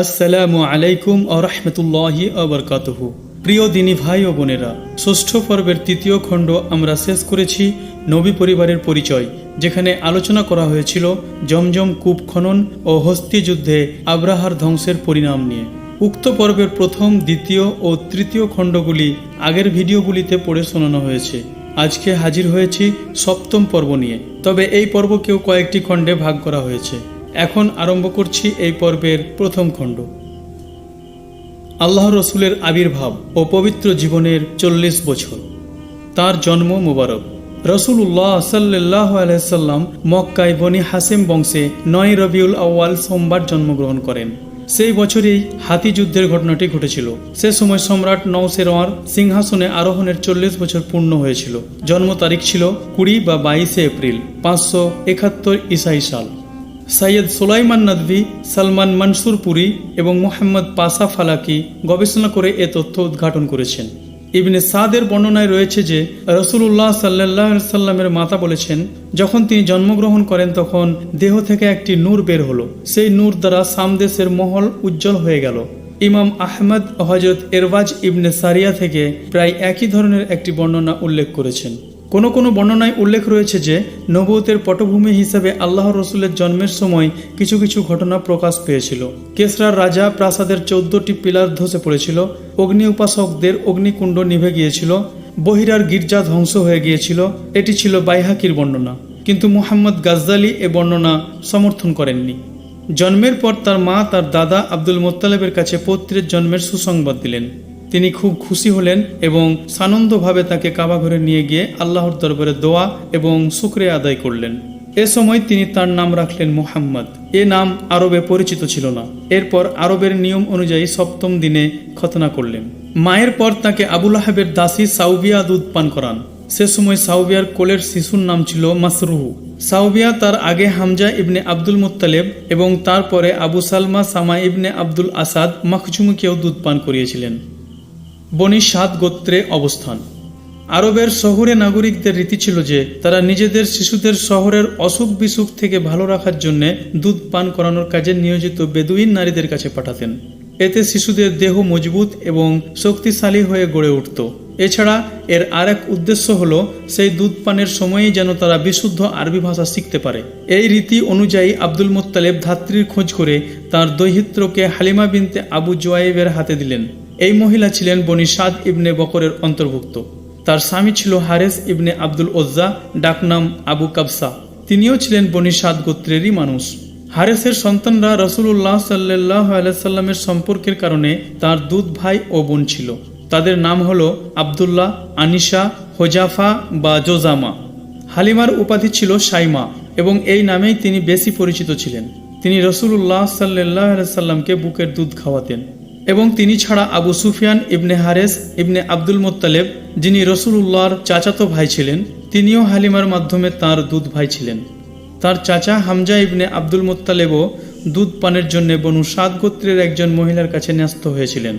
আসসালামু আলাইকুম ও রহমতুল্লাহি আবরকাতহ প্রিয় দিনী ভাই ও বোনেরা, ষষ্ঠ পর্বের তৃতীয় খণ্ড আমরা শেষ করেছি নবী পরিবারের পরিচয়, যেখানে আলোচনা করা হয়েছিল জমজম কূপ খনন ও হস্তি যুদ্ধে আব্রাহার ধ্বংসের পরিণাম নিয়ে। উক্ত পর্বের প্রথম, দ্বিতীয় ও তৃতীয় খণ্ডগুলি আগের ভিডিওগুলিতে পড়ে শোনানো হয়েছে। আজকে হাজির হয়েছি সপ্তম পর্ব নিয়ে, তবে এই পর্বকেও কয়েকটি খণ্ডে ভাগ করা হয়েছে। এখন আরম্ভ করছি এই পর্বের প্রথম খণ্ড। আল্লাহ রসুলের আবির্ভাব ও পবিত্র জীবনের চল্লিশ বছর। তার জন্ম মুবারক। রসুল্লাহ সাল্লাহ আলাইসাল্লাম মক্কায় বনি হাসেম বংশে নয় রবিউল আউয়াল সোমবার জন্মগ্রহণ করেন। সেই বছরেই হাতি যুদ্ধের ঘটনাটি ঘটেছিল। সে সময় সম্রাট নৌসেরওয়ার সিংহাসনে আরোহণের চল্লিশ বছর পূর্ণ হয়েছিল। জন্ম তারিখ ছিল কুড়ি বা বাইশে এপ্রিল পাঁচশো একাত্তর ইসাই সাল। সৈয়দ সুলাইমান নদভি, সালমান মনসুর পুরী এবং মোহাম্মদ পাসা ফালাকি গবেষণা করে এ তথ্য উদ্ঘাটন করেছেন। ইবনে সাদের বর্ণনায় রয়েছে যে রসুল্লাহ সাল্লাহ সাল্লামের মাতা বলেছেন, যখন তিনি জন্মগ্রহণ করেন তখন দেহ থেকে একটি নূর বের হলো। সেই নূর দ্বারা সামদেশের মহল উজ্জ্বল হয়ে গেল। ইমাম আহমদ হজরত এরওয়াজ ইবনে সারিয়া থেকে প্রায় একই ধরনের একটি বর্ণনা উল্লেখ করেছেন। কোনো কোনো বর্ণনায় উল্লেখ রয়েছে যে, নবুয়তের পটভূমি হিসাবে আল্লাহ রসুলের জন্মের সময় কিছু কিছু ঘটনা প্রকাশ পেয়েছিল। কেসরার রাজা প্রাসাদের চৌদ্দটি পিলার ধসে পড়েছিল, অগ্নি উপাসকদের অগ্নিকুণ্ড নিভে গিয়েছিল, বহিরার গির্জা ধ্বংস হয়ে গিয়েছিল, এটি ছিল বাইহাকির বর্ণনা। কিন্তু মুহাম্মদ গাজ্জালি এ বর্ণনা সমর্থন করেননি। জন্মের পর তার মা, তার দাদা আব্দুল মোত্তালেবের কাছে পৌত্রের জন্মের সুসংবাদ দিলেন। তিনি খুব খুশি হলেন এবং সানন্দভাবে তাকে কাবাঘরে নিয়ে গিয়ে আল্লাহর দরবারে দোয়া এবং শুক্রিয়া আদায় করলেন। এ সময় তিনি তার নাম রাখলেন মুহাম্মদ। এ নাম আরবে পরিচিত ছিল না। এরপর আরবের নিয়ম অনুযায়ী সপ্তম দিনে খতনা করলেন। মায়ের পর তাকে আবুল আহাবের দাসী সাউবিয়া দুধ পান করান। সে সময় সাউবিয়ার কোলের শিশুর নাম ছিল মাসরুহু। সাউবিয়া তার আগে হামজা ইবনে আব্দুল মুত্তালেব এবং তারপরে আবু সালমা সামা ইবনে আব্দুল আসাদ মাখজুমুকেও দুধ পান করিয়েছিলেন। বনি সাত গোত্রে অবস্থান। আরবের শহুরে নাগরিকদের রীতি ছিল যে, তারা নিজেদের শিশুদের শহরের অসুখ বিসুখ থেকে ভালো রাখার জন্য দুধ পান করানোর কাজে নিয়োজিত বেদুইন নারীদের কাছে পাঠাতেন। এতে শিশুদের দেহ মজবুত এবং শক্তিশালী হয়ে গড়ে উঠত। এছাড়া এর আর এক উদ্দেশ্য হল, সেই দুধ পানের সময়েই যেন তারা বিশুদ্ধ আরবি ভাষা শিখতে পারে। এই রীতি অনুযায়ী আব্দুল মোত্তালেব ধাত্রীর খোঁজ করে তার দৈহিত্রকে হালিমা বিনতে আবু জোয়াইবের হাতে দিলেন। এই মহিলা ছিলেন বনি সাদ ইবনে বকরের অন্তর্ভুক্ত। তার স্বামী ছিল হারেস ইবনে আব্দুল ওজ্জা, ডাকনাম আবু কাবসা। তিনিও ছিলেন বনি সাদ গোত্রেরই মানুষ। হারেসের সন্তানরা রসুল্লাহ সাল্লাহ আলাইসাল্লামের সম্পর্কের কারণে তার দুধ ভাই ও বোন ছিল। তাদের নাম হল আবদুল্লাহ, আনিশা, হোজাফা বা জোজামা। হালিমার উপাধি ছিল সাইমা এবং এই নামেই তিনি বেশি পরিচিত ছিলেন। তিনি রসুল্লাহ সাল্লাহ সাল্লামকে বুকের দুধ খাওয়াতেন। এবং তিনি ছাড়া আবু সুফিয়ান ইবনে হারেস ইবনে আব্দুল মোত্তালেব, যিনি রসুল্লাহর চাচাতো ভাই ছিলেন, তিনিও হালিমার মাধ্যমে তার দুধ ভাই ছিলেন। তার চাচা হামজা ইবনে আব্দুল মোত্তালেবও দুধ পানের জন্য বনু সাত গোত্রের একজন মহিলার কাছে ন্যস্ত হয়েছিলেন।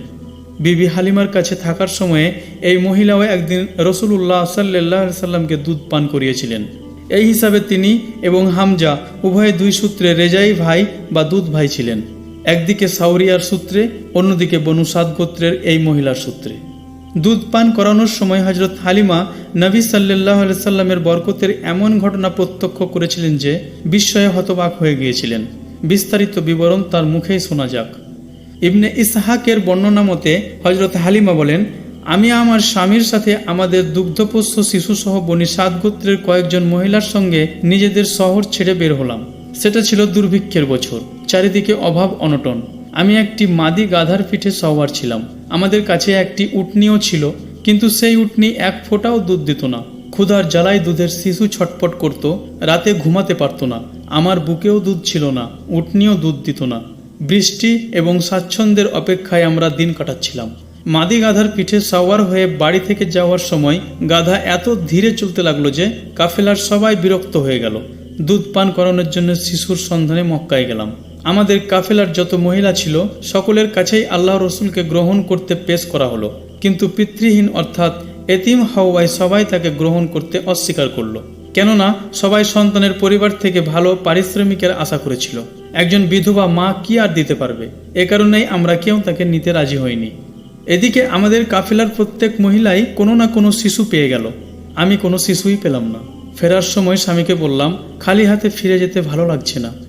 বিবি হালিমার কাছে থাকার সময়ে এই মহিলাও একদিন রসুল্লাহ সাল্লাহ সাল্লামকে দুধ পান করিয়েছিলেন। এই হিসাবে তিনি এবং হামজা উভয় দুই সূত্রে রেজাই ভাই বা দুধ ভাই ছিলেন। একদিকে সাউরিয়ার সূত্রে, অন্যদিকে বনু সাদ গোত্রের এই মহিলার সূত্রে। দুধ পান করানোর সময় হজরত হালিমা নবী সাল্লাহ সাল্লামের বরকতের এমন ঘটনা প্রত্যক্ষ করেছিলেন যে, বিস্ময়ে হতবাক হয়ে গিয়েছিলেন। বিস্তারিত বিবরণ তার মুখেই শোনা যাক। ইবনে ইসহাকের বর্ণনা মতে হজরত হালিমা বলেন, আমি আমার স্বামীর সাথে আমাদের দুগ্ধপোষ্য শিশুসহ বনি সাত গোত্রের কয়েকজন মহিলার সঙ্গে নিজেদের শহর ছেড়ে বের হলাম। সেটা ছিল দুর্ভিক্ষের বছর। চারিদিকে অভাব অনটন। আমি একটি মাদি গাধার পিঠে সওয়ার ছিলাম। আমাদের কাছে একটি উটনিও ছিল, কিন্তু সেই উটনি এক ফোঁটাও দুধ দিত না। ক্ষুধার জ্বালায় দুধের শিশু ছটপট করত, রাতে ঘুমাতে পারত না। আমার বুকেও দুধ ছিল না, উটনিও দুধ দিত না। বৃষ্টি এবং স্বাচ্ছন্দ্যের অপেক্ষায় আমরা দিন কাটাচ্ছিলাম। মাদি গাধার পিঠে সাওয়ার হয়ে বাড়ি থেকে যাওয়ার সময় গাধা এত ধীরে চলতে লাগল যে কাফেলার সবাই বিরক্ত হয়ে গেল। দুধ পান করানোর জন্য শিশুর সন্ধানে মক্কায় গেলাম। আমাদের কাফেলার যত মহিলা ছিল, সকলের কাছেই আল্লাহ রসুলকে গ্রহণ করতে পেশ করা হলো। কিন্তু পিতৃহীন অর্থাৎ এতিম হাওয়ায় সবাই তাকে গ্রহণ করতে অস্বীকার করল। কেননা, সবাই সন্তানের পরিবার থেকে ভালো পারিশ্রমিকের আশা করেছিল। একজন বিধবা মা কি আর দিতে পারবে? এ কারণেই আমরা কেউ তাকে নিতে রাজি হইনি। এদিকে আমাদের কাফেলার প্রত্যেক মহিলাই কোনো না কোনো শিশু পেয়ে গেল। আমি কোনো শিশুই পেলাম না। ফেরার সময় স্বামীকে বললাম, খালি হাতে ফিরে যেতে ভালো লাগছে না।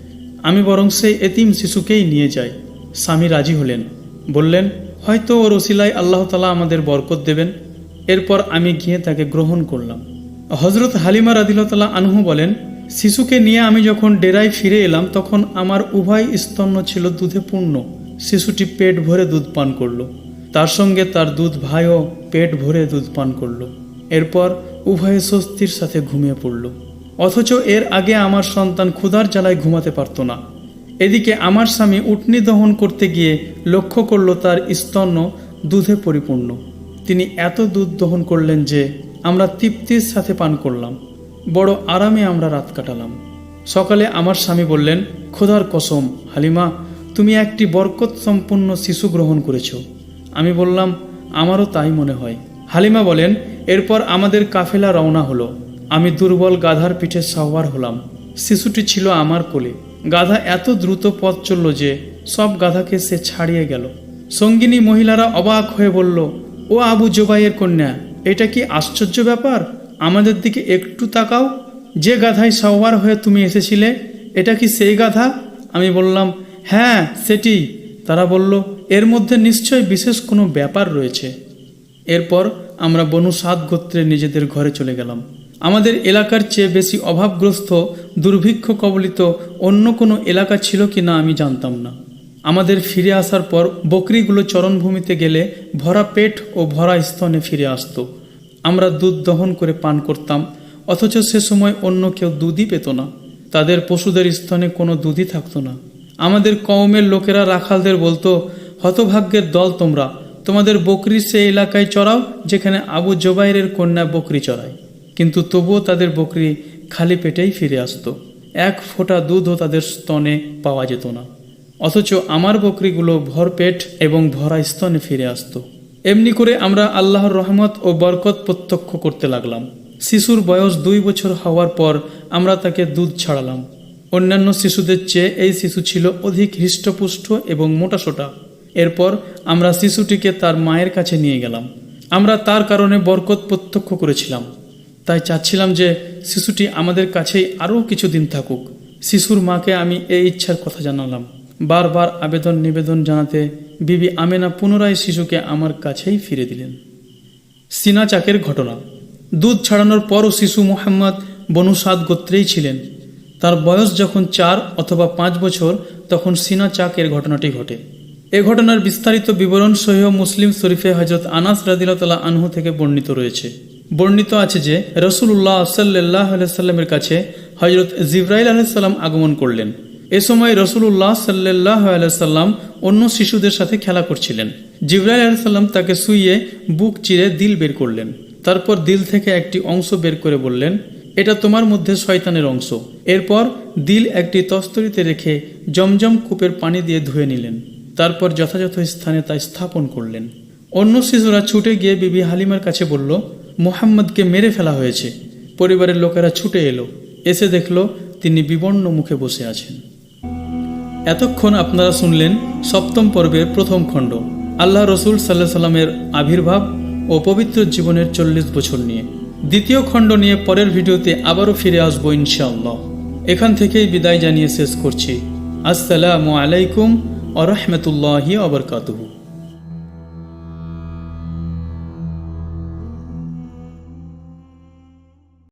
আমি বরং সেই এতিম শিশুকেই নিয়ে যাই। স্বামী রাজি হলেন। বললেন, হয়তো ওর ওসিলায় আল্লাহ তালা আমাদের বরকত দেবেন। এরপর আমি গিয়ে তাকে গ্রহণ করলাম। হজরত হালিমা রাদিলতালা আনহু বলেন, শিশুকে নিয়ে আমি যখন ডেরায় ফিরে এলাম, তখন আমার উভয় স্তন্য ছিল দুধে পূর্ণ। শিশুটি পেট ভরে দুধ পান করল। তার সঙ্গে তার দুধ ভাইও পেট ভরে দুধ পান করল। এরপর উভয়ে স্বস্তির সাথে ঘুমিয়ে পড়ল। অথচ এর আগে আমার সন্তান ক্ষুধার জ্বালায় ঘুমাতে পারত না। এদিকে আমার স্বামী উটনি দহন করতে গিয়ে লক্ষ্য করল তার স্তন্য দুধে পরিপূর্ণ। তিনি এত দুধ দহন করলেন যে আমরা তৃপ্তির সাথে পান করলাম। বড় আরামে আমরা রাত কাটালাম। সকালে আমার স্বামী বললেন, খোদার কসম, হালিমা, তুমি একটি বরকত সম্পন্ন শিশু গ্রহণ করেছ। আমি বললাম, আমারও তাই মনে হয়। হালিমা বলেন, এরপর আমাদের কাফেলা রওনা হলো। আমি দুর্বল গাধার পিঠে সাওয়ার হলাম। শিশুটি ছিল আমার কোলে। গাধা এত দ্রুত পথ চলল যে সব গাধাকে সে ছাড়িয়ে গেল। সঙ্গিনী মহিলারা অবাক হয়ে বলল, ও আবু জোবাইয়ের কন্যা, এটা কি আশ্চর্য ব্যাপার? আমাদের দিকে একটু তাকাও। যে গাধায় সাওয়ার হয়ে তুমি এসেছিলে, এটা কি সেই গাধা? আমি বললাম হ্যাঁ সেটি। তারা বলল, এর মধ্যে নিশ্চয় বিশেষ কোনো ব্যাপার রয়েছে। এরপর আমরা বনু সাত গোত্রে নিজেদের ঘরে চলে গেলাম। আমাদের এলাকার চেয়ে বেশি অভাবগ্রস্ত, দুর্ভিক্ষ কবলিত অন্য কোনো এলাকা ছিল কি না আমি জানতাম না। আমাদের ফিরে আসার পর বকরিগুলো চরণভূমিতে গেলে ভরা পেট ও ভরা স্তনে ফিরে আসতো। আমরা দুধ দহন করে পান করতাম, অথচ সে সময় অন্য কেউ দুধই পেত না। তাদের পশুদের স্তনে কোনো দুধই থাকতো না। আমাদের কওমের লোকেরা রাখালদের বলতো, হতভাগ্যের দল তোমরা। তোমাদের বকরি সে এলাকায় চড়াও, যেখানে আবু জোবাইরের কন্যা বকরি চড়ায়। কিন্তু তবুও তাদের বকরি খালি পেটেই ফিরে আসতো। এক ফোঁটা দুধও তাদের স্তনে পাওয়া যেত না। অথচ আমার বকরিগুলো ভরপেট এবং ভরা স্তনে ফিরে আসতো। এমনি করে আমরা আল্লাহর রহমত ও বরকত প্রত্যক্ষ করতে লাগলাম। শিশুর বয়স দুই বছর হওয়ার পর আমরা তাকে দুধ ছাড়ালাম। অন্যান্য শিশুদের চেয়ে এই শিশু ছিল অধিক হৃষ্টপুষ্ট এবং মোটাসোটা। এরপর আমরা শিশুটিকে তার মায়ের কাছে নিয়ে গেলাম। আমরা তার কারণে বরকত প্রত্যক্ষ করেছিলাম। তাই চাচ্ছিলাম যে শিশুটি আমাদের কাছেই আরও কিছুদিন থাকুক। শিশুর মাকে আমি এই ইচ্ছার কথা জানালাম। বারবার আবেদন নিবেদন জানাতে বিবি আমেনা পুনরায় শিশুকে আমার কাছেই ফিরে দিলেন। সিনা চাকের ঘটনা। দুধ ছাড়ানোর পরও শিশু মোহাম্মদ বনু সাদ গোত্রেই ছিলেন। তার বয়স যখন চার অথবা পাঁচ বছর, তখন সিনা চাকের ঘটনাটি ঘটে। এ ঘটনার বিস্তারিত বিবরণ সহিহ মুসলিম শরীফে হজরত আনাস রাদিলতালা আনহু থেকে বর্ণিত রয়েছে। বর্ণিত আছে যে রসুল্লাহ সাল্লাহ আলাইসাল্লামের কাছে হজরত জিব্রাইল আলাইসাল্লাম আগমন করলেন। এ সময় রসুল্লাহ সাল্লাহ আলাইসাল্লাম অন্য শিশুদের সাথে খেলা করছিলেন। জিব্রাইল আলাইসাল্লাম তাকে শুইয়ে বুক চিরে দিল বের করলেন। তারপর দিল থেকে একটি অংশ বের করে বললেন, এটা তোমার মধ্যে শয়তানের অংশ। এরপর দিল একটি তস্তরিতে রেখে জমজম কূপের পানি দিয়ে ধুয়ে নিলেন। তারপর যথাযথ স্থানে তা স্থাপন করলেন। অন্য শিশুরা ছুটে গিয়ে বিবি হালিমার কাছে বলল মোহাম্মদকে মেরে ফেলা হয়েছে। পরিবারের লোকেরা ছুটে এলো। এসে দেখল তিনি বিবর্ণ মুখে বসে আছেন। এতক্ষণ আপনারা শুনলেন সপ্তম পর্বের প্রথম খণ্ড। আল্লাহ রসুল সাল্লাহ সাল্লামের আবির্ভাব ও পবিত্র জীবনের চল্লিশ বছর নিয়ে। দ্বিতীয় খণ্ড নিয়ে পরের ভিডিওতে আবারও ফিরে আসব ইনশাআল্লাহ। এখান থেকেই বিদায় জানিয়ে শেষ করছি। আসসালামু আলাইকুম আ রহমতুল্লাহি আবরকাতুহু